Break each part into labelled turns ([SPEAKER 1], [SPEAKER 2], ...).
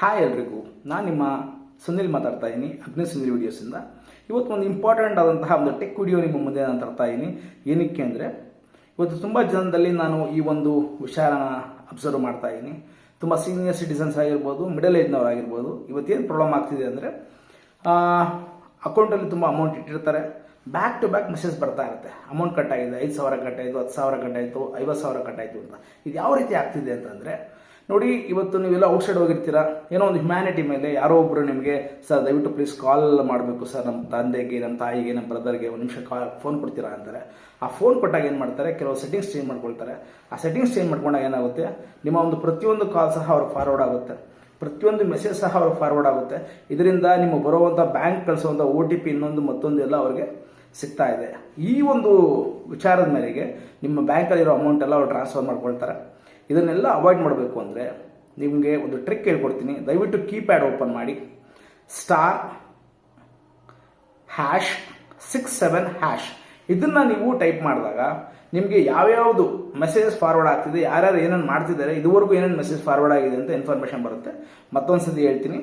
[SPEAKER 1] Hi ಎಲ್ರಿಗೂ. ನಾನು ನಿಮ್ಮ ಸುನಿಲ್ ಮಾತಾಡ್ತಾ ಇದ್ದೀನಿ ಅಗ್ನಿ ಸುನಿಲ್ ವಿಡಿಯೋಸಿಂದ ಇವತ್ತು ಒಂದು ಇಂಪಾರ್ಟೆಂಟ್ ಆದಂತಹ ಒಂದು ಟೆಕ್ ವಿಡಿಯೋ ನಿಮ್ಮ ಮುಂದೆ ನಾನು ತರ್ತಾ ಇದ್ದೀನಿ ಏನಕ್ಕೆ ಅಂದರೆ, ಇವತ್ತು ತುಂಬ ಜನದಲ್ಲಿ ನಾನು ಈ ಒಂದು ವಿಚಾರನ ಅಬ್ಸರ್ವ್ ಮಾಡ್ತಾ ಇದ್ದೀನಿ ತುಂಬ ಸೀನಿಯರ್ ಸಿಟಿಸನ್ಸ್ ಆಗಿರ್ಬೋದು ಮಿಡಲ್ ಏಜ್ನವ್ರು ಆಗಿರ್ಬೋದು, ಇವತ್ತೇನು ಪ್ರಾಬ್ಲಮ್ ಆಗ್ತಿದೆ ಅಂದರೆ ಅಕೌಂಟಲ್ಲಿ ತುಂಬ ಅಮೌಂಟ್ ಇಟ್ಟಿರ್ತಾರೆ. ಬ್ಯಾಕ್ ಟು ಬ್ಯಾಕ್ ಮೆಸೇಜ್ ಬರ್ತಾ ಇರುತ್ತೆ. ಅಮೌಂಟ್ ಕಟ್ ಆಗಿದೆ ಐದು ಸಾವಿರ ಕಟ್ ಆಯಿತು ಹತ್ತು ಸಾವಿರ ಕಟ್ ಆಯಿತು ಐವತ್ತು ಸಾವಿರ ಕಟ್ ಆಯಿತು ಅಂತ. ಇದು ಯಾವ ರೀತಿ ಆಗ್ತಿದೆ ಅಂತಂದರೆ ನೋಡಿ, ಇವತ್ತು ನೀವೆಲ್ಲ ಔಟ್ಸೈಡ್ ಹೋಗಿರ್ತೀರಾ? ಏನೋ ಒಂದು ಹ್ಯುಮ್ಯಾನಿಟಿ ಮೇಲೆ ಯಾರೋ ಒಬ್ಬರು ನಿಮಗೆ, ಸರ್, ದಯವಿಟ್ಟು ಪ್ಲೀಸ್ ಕಾಲ್ ಮಾಡಬೇಕು, ಸರ್ ನಮ್ಮ ತಂದೆಗೆ ನಮ್ಮ ತಾಯಿಗೆ ನಮ್ಮ ಬ್ರದರ್ಗೆ ಒಂದು ನಿಮಿಷ ಕಾಲ್ ಫೋನ್ ಕೊಡ್ತೀರಾ? ಅಂತಾರೆ. ಆ ಫೋನ್ ಕೊಟ್ಟಾಗ ಏನು ಮಾಡ್ತಾರೆ? ಕೆಲವು ಸೆಟ್ಟಿಂಗ್ಸ್ ಚೇಂಜ್ ಮಾಡ್ಕೊಳ್ತಾರೆ. ಆ ಸೆಟ್ಟಿಂಗ್ಸ್ ಚೇಂಜ್ ಮಾಡ್ಕೊಂಡಾಗ ಏನಾಗುತ್ತೆ? ನಿಮ್ಮ ಒಂದು ಪ್ರತಿಯೊಂದು ಕಾಲ್ ಸಹ ಅವ್ರು ಫಾರ್ವರ್ಡ್ ಆಗುತ್ತೆ. ಪ್ರತಿಯೊಂದು ಮೆಸೇಜ್ ಸಹ ಅವ್ರಿಗೆ ಫಾರ್ವರ್ಡ್ ಆಗುತ್ತೆ. ಇದರಿಂದ ನಿಮ್ಮ ಬರುವಂಥ ಬ್ಯಾಂಕ್ ಕಳಿಸುವಂಥ ಓ ಟಿ ಪಿ ಇನ್ನೊಂದು ಮತ್ತೊಂದು ಎಲ್ಲ ಅವ್ರಿಗೆ ಸಿಗ್ತಾ ಇದೆ. ಈ ಒಂದು ವಿಚಾರದ ಮೇರೆಗೆ ನಿಮ್ಮ ಬ್ಯಾಂಕಲ್ಲಿರೋ ಅಮೌಂಟ್ ಎಲ್ಲ ಅವ್ರು ಟ್ರಾನ್ಸ್ಫರ್ ಮಾಡ್ಕೊಳ್ತಾರೆ. ಇದನ್ನೆಲ್ಲ ಅವಾಯ್ಡ್ ಮಾಡಬೇಕು ಅಂದರೆ ನಿಮಗೆ ಒಂದು ಟ್ರಿಕ್ ಹೇಳ್ಕೊಡ್ತೀನಿ. ದಯವಿಟ್ಟು ಕೀಪ್ಯಾಡ್ ಓಪನ್ ಮಾಡಿ. Star hash six seven hash ಇದನ್ನು ನೀವು ಟೈಪ್ ಮಾಡಿದಾಗ ನಿಮಗೆ ಯಾವ್ಯಾವುದು ಮೆಸೇಜಸ್ ಫಾರ್ವರ್ಡ್ ಆಗ್ತಿದೆ, ಯಾರ್ಯಾರು ಏನೇನು ಮಾಡ್ತಿದ್ದಾರೆ, ಇದುವರೆಗೂ ಏನೇನು ಮೆಸೇಜ್ ಫಾರ್ವರ್ಡ್ ಆಗಿದೆ ಅಂತ ಇನ್ಫಾರ್ಮೇಶನ್ ಬರುತ್ತೆ. ಮತ್ತೊಂದು ಸತಿ ಹೇಳ್ತೀನಿ.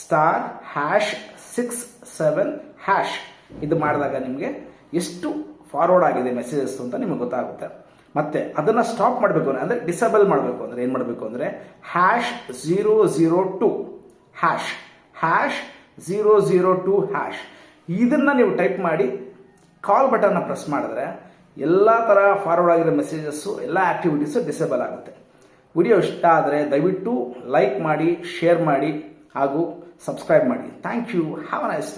[SPEAKER 1] Star hash six seven hash ಇದು ಮಾಡಿದಾಗ ನಿಮಗೆ ಎಷ್ಟು ಫಾರ್ವರ್ಡ್ ಆಗಿದೆ ಮೆಸೇಜಸ್ ಅಂತ ನಿಮಗೆ ಗೊತ್ತಾಗುತ್ತೆ. ಮತ್ತೆ ಅದನ್ನ ಸ್ಟಾಪ್ ಮಾಡಬೇಕು ಅಂದರೆ ಡಿಸೇಬಲ್ ಮಾಡಬೇಕು ಅಂದರೆ ಏನು ಮಾಡಬೇಕು ಅಂದರೆ hash zero zero two hash hash zero zero two hash ಇದನ್ನ ನೀವು ಟೈಪ್ ಮಾಡಿ ಕಾಲ್ ಬಟನ್ನ ಪ್ರೆಸ್ ಮಾಡಿದ್ರೆ ಎಲ್ಲ ಥರ ಫಾರ್ವರ್ಡ್ ಆಗಿರೋ ಮೆಸೇಜಸ್ಸು ಎಲ್ಲ ಆ್ಯಕ್ಟಿವಿಟೀಸು ಡಿಸೇಬಲ್ ಆಗುತ್ತೆ. ವಿಡಿಯೋ ಇಷ್ಟ ಆದರೆ ದಯವಿಟ್ಟು ಲೈಕ್ ಮಾಡಿ ಶೇರ್ ಮಾಡಿ ಹಾಗೂ ಸಬ್ಸ್ಕ್ರೈಬ್ ಮಾಡಿ. Thank you have a nice